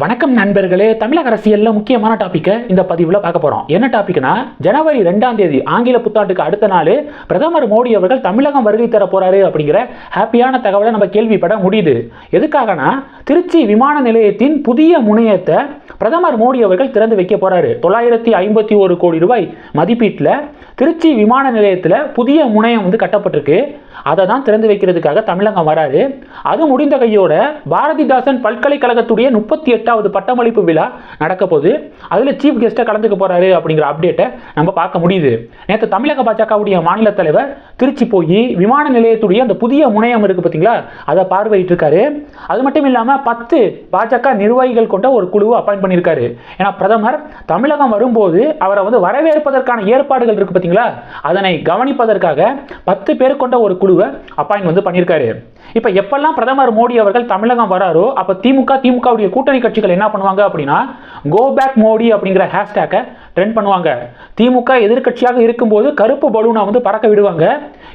வணக்கம் நண்பர்களே தமிழக அரசியலில் முக்கியமான டாப்பிக்கை இந்த பதிவில் பார்க்க போகிறோம் என்ன டாபிக்னா ஜனவரி ரெண்டாம் தேதி ஆங்கில புத்தாண்டுக்கு அடுத்த நாள் பிரதமர் மோடி அவர்கள் தமிழகம் வருகை தர போறாரு அப்படிங்கிற ஹாப்பியான தகவலை நம்ம கேள்விப்பட முடியுது. எதுக்காகனா திருச்சி விமான நிலையத்தின் புதிய முனையத்தை பிரதமர் மோடி அவர்கள் திறந்து வைக்க போறாரு. தொள்ளாயிரத்தி ஐம்பத்தி ஒரு கோடி ரூபாய் மதிப்பீட்டில் திருச்சி விமான நிலையத்தில் புதிய முனையம் வந்து கட்டப்பட்டிருக்கு. அதை தான் திறந்து வைக்கிறதுக்காக தமிழகம் வராரு. அது முடிந்த கையோட பாரதிதாசன் பல்கலைக்கழகத்துடைய முப்பத்தி எட்டாவது பட்டமளிப்பு விழா நடக்க போகுது அதில் சீஃப் கெஸ்ட்டாக கலந்துக்க போறாரு அப்படிங்கிற அப்டேட்டை நம்ம பார்க்க முடியுது. நேற்று தமிழக பாஜகவுடைய மாநில தலைவர் திருச்சி போய் விமான நிலையத்துடைய அந்த புதிய முனையம் இருக்கு பார்த்தீங்களா அதை பார்வையிட்டு இருக்காரு அது மட்டும் இல்லாமல் பத்து பாஜக நிர்வாகிகள் கொண்ட ஒரு குழுவை அப்பாயிண்ட் பண்ணியிருக்காரு. ஏன்னா பிரதமர் தமிழகம் வரும்போது அவரை வந்து வரவேற்பதற்கான ஏற்பாடுகள் இருக்கு பார்த்தீங்களா அதனை கவனிப்பதற்காக பத்து பேர் கொண்ட ஒரு குழுவை அப்பாயிண்ட் வந்து பண்ணியிருக்காரு. இப்போ எப்பெல்லாம் பிரதமர் மோடி அவர்கள் தமிழகம் வராரோ அப்போ திமுக திமுகவுடைய கூட்டணி கட்சிகள் என்ன பண்ணுவாங்க அப்படின்னா கோ பேக் மோடி அப்படிங்கிற ஹேஷ்டேக்கை ட்ரெண்ட் பண்ணுவாங்க. திமுக எதிர்க்கட்சியாக இருக்கும்போது கருப்பு பலூனை வந்து பறக்க விடுவாங்க.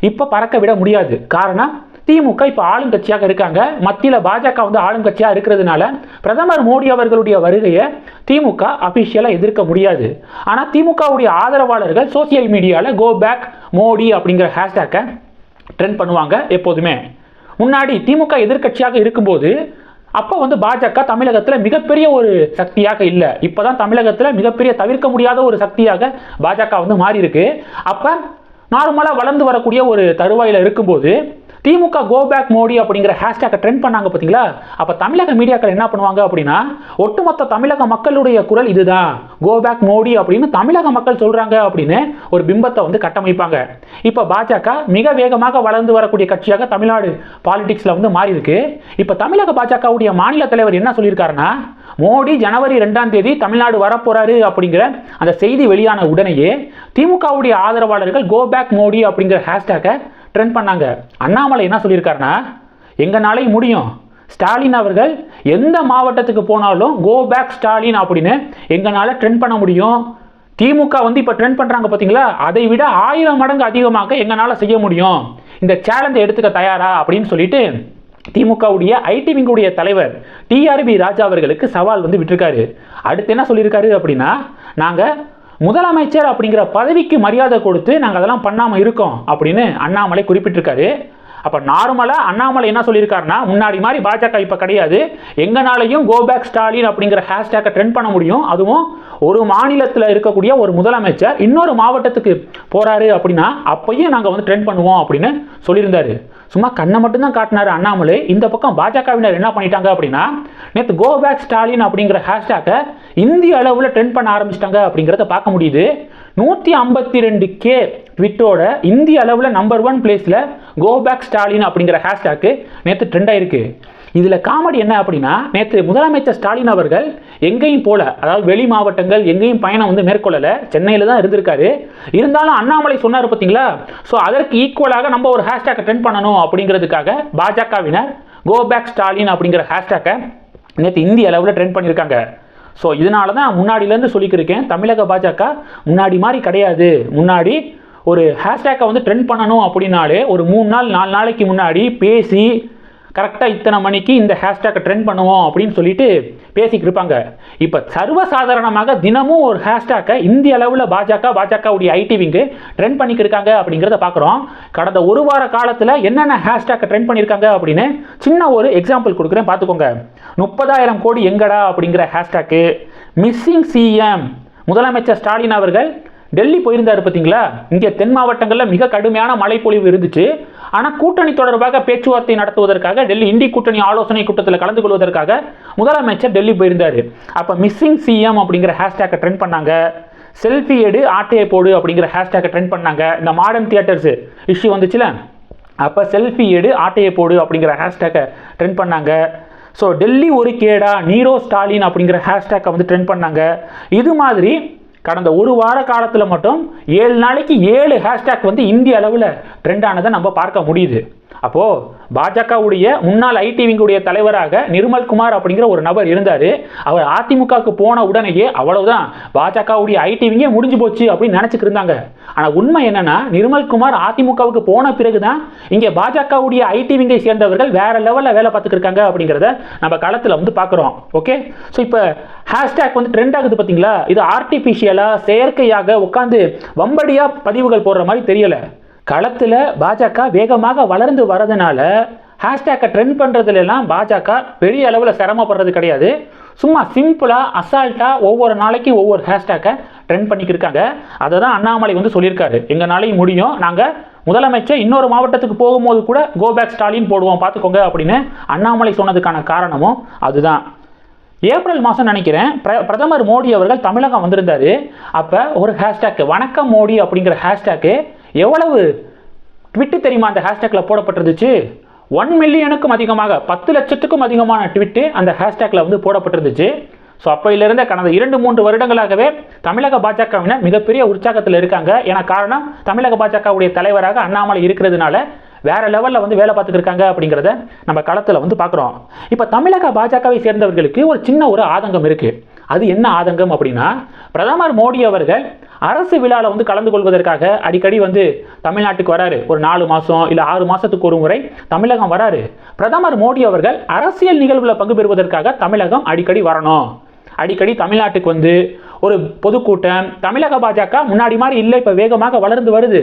இப்போ பறக்க விட முடியாது. காரணம் திமுக இப்போ ஆளுங்கட்சியாக இருக்காங்க. மத்தியில் பாஜக வந்து ஆளுங்கட்சியாக இருக்கிறதுனால பிரதமர் மோடி அவர்களுடைய வருகையை திமுக அஃபிஷியலாக எதிர்க்க முடியாது. ஆனால் திமுகவுடைய ஆதரவாளர்கள் சோசியல் மீடியாவில் கோ பேக் மோடி அப்படிங்கிற ஹேஷ்டேக்கை ட்ரெண்ட் பண்ணுவாங்க எப்போதுமே. முன்னாடி திமுக எதிர்க்கட்சியாக இருக்கும்போது அப்போ வந்து பாஜக தமிழகத்தில் மிகப்பெரிய ஒரு சக்தியாக இல்லை. இப்போ தான் தமிழகத்தில் மிகப்பெரிய தவிர்க்க முடியாத ஒரு சக்தியாக பாஜக வந்து மாறி இருக்கு அப்போ நார்மலாக வளர்ந்து வரக்கூடிய ஒரு தருவாயில் இருக்கும்போது திமுக கோ பேக் மோடி அப்படிங்கிற ஹேஷ்டேக்கை ட்ரெண்ட் பண்ணாங்க பார்த்தீங்களா? அப்போ தமிழக மீடியாக்கள் என்ன பண்ணுவாங்க அப்படின்னா ஒட்டுமொத்த தமிழக மக்களுடைய குரல் இதுதான். கோ பேக் மோடி அப்படின்னு தமிழக மக்கள் சொல்கிறாங்க அப்படின்னு ஒரு பிம்பத்தை வந்து கட்டமைப்பாங்க. இப்போ பாஜக மிக வேகமாக வளர்ந்து வரக்கூடிய கட்சியாக தமிழ்நாடு பாலிடிக்ஸில் வந்து மாறி இருக்கு இப்போ தமிழக பாஜகவுடைய மாநில தலைவர் என்ன சொல்லியிருக்காருன்னா மோடி ஜனவரி ரெண்டாம் தேதி தமிழ்நாடு வரப்போறாரு அப்படிங்கிற அந்த செய்தி வெளியான உடனேயே திமுகவுடைய ஆதரவாளர்கள் கோ பேக் மோடி அப்படிங்கிற ஹேஷ்டேக்கை ட்ரெண்ட் பண்ணாங்க. அண்ணாமலை என்ன சொல்லியிருக்காருன்னா எங்கனாலே முடியும். ஸ்டாலின் அவர்கள் எந்த மாவட்டத்துக்கு போனாலும் கோ பேக் ஸ்டாலின் அப்படின்னு எங்களால் ட்ரெண்ட் பண்ண முடியும். திமுக வந்து இப்போ ட்ரெண்ட் பண்ணுறாங்க பார்த்தீங்களா அதை விட ஆயிரம் மடங்கு அதிகமாக எங்களால் செய்ய முடியும். இந்த சேலஞ்சை எடுத்துக்க தயாரா அப்படின்னு சொல்லிட்டு திமுகவுடைய ஐடி விங்குடைய தலைவர் டிஆர்பி ராஜா அவர்களுக்கு சவால் வந்து விட்டிருக்காரு. அடுத்து என்ன சொல்லியிருக்காரு அப்படின்னா நாங்கள் முதலமைச்சர் அப்படிங்கிற பதவிக்கு மரியாதை கொடுத்து நாங்கள் அதெல்லாம் பண்ணாமல் இருக்கோம் அப்படின்னு அண்ணாமலை குறிப்பிட்டிருக்காரு. அப்போ நார்மலாக அண்ணாமலை என்ன சொல்லியிருக்காருன்னா முன்னாடி மாதிரி பாஜக இப்போ கிடையாது. எங்கனாலையும் கோபேக் ஸ்டாலின் அப்படிங்கிற ஹேஷ்டேக்கை ட்ரெண்ட் பண்ண முடியும். அதுவும் ஒரு மாநிலத்தில் இருக்கக்கூடிய ஒரு முதலமைச்சர் இன்னொரு மாவட்டத்துக்கு போகிறாரு அப்படின்னா அப்பையும் நாங்கள் வந்து ட்ரெண்ட் பண்ணுவோம் அப்படின்னு சொல்லியிருந்தாரு. சும்மா கண்ணை மட்டும்தான் காட்டினாரு அண்ணாமலை. இந்த பக்கம் பாஜகவினர் என்ன பண்ணிட்டாங்க அப்படின்னா நேற்று கோ பேக் ஸ்டாலின் அப்படிங்கிற ஹேஷ்டேக்கை இந்திய அளவில் ட்ரெண்ட் பண்ண ஆரம்பிச்சிட்டாங்க அப்படிங்கிறத பார்க்க முடியுது. நூற்றி ஐம்பத்தி ரெண்டு கே ட்விட்டோட இந்திய அளவில் நம்பர் ஒன் பிளேஸில் கோ பேக் ஸ்டாலின் அப்படிங்கிற ஹேஷ்டேக்கு நேற்று ட்ரெண்ட் ஆயிருக்கு. இதில் காமெடி என்ன அப்படின்னா நேற்று முதலமைச்சர் ஸ்டாலின் அவர்கள் எங்கேயும் போல அதாவது வெளி மாவட்டங்கள் எங்கேயும் பயணம் வந்து மேற்கொள்ளலை சென்னையில் தான் இருந்திருக்காரு. இருந்தாலும் அண்ணாமலை சொன்னார் பார்த்தீங்களா? ஸோ அதற்கு ஈக்குவலாக நம்ம ஒரு ஹேஷ்டேக்கை ட்ரெண்ட் பண்ணணும் அப்படிங்கிறதுக்காக பாஜகவினர் கோ பேக் ஸ்டாலின் அப்படிங்கிற ஹேஷ்டேக்கை நேற்று இந்திய அளவில் ட்ரெண்ட் பண்ணியிருக்காங்க. ஸோ இதனால தான் முன்னாடியிலேருந்து சொல்லிக்கிருக்கேன் தமிழக பாஜக முன்னாடி மாதிரி கிடையாது. முன்னாடி ஒரு ஹேஷ்டேக்கை வந்து ட்ரெண்ட் பண்ணணும் அப்படின்னாலே ஒரு மூணு நாள் நாலு நாளைக்கு முன்னாடி பேசி கரெக்டாக இத்தனை மணிக்கு இந்த ஹேஷ்டேக்கை ட்ரெண்ட் பண்ணுவோம் அப்படின்னு சொல்லிட்டு பேசிக்கிட்டு இருப்பாங்க. இப்போ சர்வசாதாரணமாக தினமும் ஒரு ஹேஷ்டேக்கை இந்திய அளவில் பாஜக பாஜகவுடைய ஐடி விங்கு ட்ரெண்ட் பண்ணிக்கிட்டு இருக்காங்க அப்படிங்கிறத பார்க்குறோம் கடந்த ஒரு வார காலத்தில் என்னென்ன ஹேஷ்டேக்கை ட்ரெண்ட் பண்ணியிருக்காங்க அப்படின்னு சின்ன ஒரு எக்ஸாம்பிள் கொடுக்குறேன். பார்த்துக்கோங்க முப்பதாயிரம் கோடி எங்கடா அப்படிங்கிற ஹேஷ்டேக்கு மிஸ்ஸிங் சிஎம் முதலமைச்சர் ஸ்டாலின் அவர்கள் டெல்லி போயிருந்தார் பார்த்தீங்களா இங்கே தென் மாவட்டங்களில் மிக கடுமையான மழைப்பொழிவு இருந்துச்சு. ஆனால் கூட்டணி தொடர்பாக பேச்சுவார்த்தை நடத்துவதற்காக டெல்லி இந்தி கூட்டணி ஆலோசனை கூட்டத்தில் கலந்து கொள்வதற்காக முதலமைச்சர் டெல்லி போயிருந்தார். அப்போ மிஸ்ஸிங் சிஎம் அப்படிங்கிற ஹேஷ்டேக்கை ட்ரெண்ட் பண்ணாங்க. செல்ஃபி எடு ஆட்டையை போடு அப்படிங்கிற ஹேஷ்டேக்கை ட்ரெண்ட் பண்ணாங்க. இந்த மாடர்ன் தியேட்டர்ஸ் இஷ்யூ வந்துச்சுல? அப்போ செல்ஃபி எடு ஆட்டையை போடு அப்படிங்கிற ஹேஷ்டேக்கை ட்ரெண்ட் பண்ணாங்க. ஸோ டெல்லி ஒரு கேடா நீரோ ஸ்டாலின் அப்படிங்கிற ஹேஷ்டேக்கை வந்து ட்ரெண்ட் பண்ணாங்க. இது மாதிரி கடந்த ஒரு வார காலத்தில் மட்டும் ஏழு நாளைக்கு ஏழு ஹேஷ்டேக் வந்து இந்திய அளவில் ட்ரெண்ட் ஆனதை நம்ம பார்க்க முடியுது. அப்போது பாஜகவுடைய முன்னாள் ஐடி விங்குடைய தலைவராக நிர்மல் குமார் அப்படிங்கிற ஒரு நபர் இருந்தார். அவர் அதிமுகவுக்கு போன உடனேயே அவ்வளவுதான். பாஜகவுடைய ஐடி விங்கே முடிஞ்சு போச்சு அப்படின்னு நினச்சிட்டு இருந்தாங்க. ஆனால் உண்மை என்னன்னா நிர்மல்குமார் அதிமுகவுக்கு போன பிறகு தான் இங்கே பாஜகவுடைய ஐடி விங்கை சேர்ந்தவர்கள் வேற லெவலில் வேலை பார்த்துக்கிருக்காங்க அப்படிங்கிறத நம்ம களத்தில் வந்து பார்க்குறோம் ஓகே? ஸோ இப்போ ஹேஷ்டேக் வந்து ட்ரெண்ட் ஆகுது பார்த்தீங்களா இது ஆர்டிஃபிஷியலாக செயற்கையாக உட்காந்து வம்படியாக பதிவுகள் போடுற மாதிரி தெரியலை. களத்தில் பாஜக வேகமாக வளர்ந்து வரதுனால ஹேஷ்டேக்கை ட்ரெண்ட் பண்ணுறதுலாம் பாஜக பெரிய அளவில் சிரமப்படுறது கிடையாது. சும்மா சிம்பிளாக அசால்ட்டாக ஒவ்வொரு நாளைக்கு ஒவ்வொரு ஹேஷ்டேக்கை ட்ரெண்ட் பண்ணிக்கிட்டு இருக்காங்க. அதை தான் அண்ணாமலை வந்து சொல்லியிருக்காரு. எங்களாலையும் முடியும். நாங்கள் முதலமைச்சர் இன்னொரு மாவட்டத்துக்கு போகும்போது கூட கோபேக் ஸ்டாலின் போடுவோம் பார்த்துக்கோங்க அப்படின்னு அண்ணாமலை சொன்னதுக்கான காரணமும் அதுதான். ஏப்ரல் மாதம் நினைக்கிறேன் பிர பிரதமர் மோடி அவர்கள் தமிழகம் வந்திருந்தார். அப்போ ஒரு ஹேஷ்டேக் வணக்கம் மோடி அப்படிங்கிற ஹேஷ்டேக்கு எவ்வளவு ட்விட்டு தெரியுமா அந்த ஹேஷ்டேக்கில் போடப்பட்டிருந்துச்சு? ஒன் மில்லியனுக்கும் அதிகமாக பத்து லட்சத்துக்கும் அதிகமான ட்விட்டு அந்த ஹேஷ்டேக்கில் வந்து போடப்பட்டிருந்துச்சு. ஸோ அப்போயிலிருந்து கடந்த இரண்டு மூன்று வருடங்களாகவே தமிழக பாஜகவினர் மிகப்பெரிய உற்சாகத்தில் இருக்காங்க. ஏன்னா காரணம் தமிழக பாஜகவுடைய தலைவராக அண்ணாமலை இருக்கிறதுனால வேற லெவலில் வந்து வேலை பார்த்துக்கிருக்காங்க அப்படிங்கிறத நம்ம களத்தில் வந்து பார்க்குறோம். இப்போ தமிழக பாஜகவை சேர்ந்தவர்களுக்கு ஒரு சின்ன ஒரு ஆதங்கம் இருக்குது அது என்ன ஆதங்கம் அப்படின்னா பிரதமர் மோடி அவர்கள் அரசு விழாவில் வந்து கலந்து கொள்வதற்காக அடிக்கடி வந்து தமிழ்நாட்டுக்கு வராரு. ஒரு நாலு மாதம் இல்லை ஆறு மாதத்துக்கு ஒரு முறை தமிழகம் வராரு. பிரதமர் மோடி அவர்கள் அரசியல் நிகழ்வில் பங்கு பெறுவதற்காக தமிழகம் அடிக்கடி வரணும். அடிக்கடி தமிழ்நாட்டுக்கு வந்து ஒரு பொதுக்கூட்டம் தமிழக பாஜக முன்னாடி மாதிரி இல்லை இப்போ வேகமாக வளர்ந்து வருது.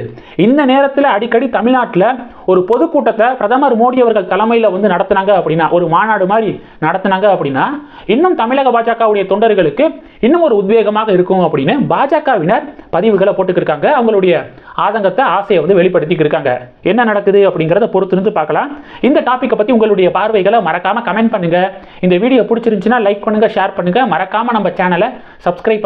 இந்த நேரத்தில் அடிக்கடி தமிழ்நாட்டில் ஒரு பொதுக்கூட்டத்தை பிரதமர் மோடி அவர்கள் தலைமையில் வந்து நடத்தினாங்க அப்படின்னா ஒரு மாநாடு மாதிரி நடத்தினாங்க அப்படின்னா இன்னும் தமிழக பாஜகவுடைய தொண்டர்களுக்கு இன்னும் ஒரு உத்வேகமாக இருக்கும் அப்படின்னு பாஜகவினர் பதிவுகளை போட்டுக்கிருக்காங்க. அவங்களுடைய ஆதங்கத்தை ஆசையை வந்து வெளிப்படுத்திக்கிருக்காங்க என்ன நடக்குது அப்படிங்கிறத பொறுத்திருந்து பார்க்கலாம். இந்த டாப்பிக்கை பற்றி உங்களுடைய பார்வைகளை மறக்காமல் கமெண்ட் பண்ணுங்கள் இந்த வீடியோ பிடிச்சிருந்துச்சுன்னா லைக் பண்ணுங்க ஷேர் பண்ணுங்கள் மறக்காமல் நம்ம சேனலை சப்ஸ்கிரைப்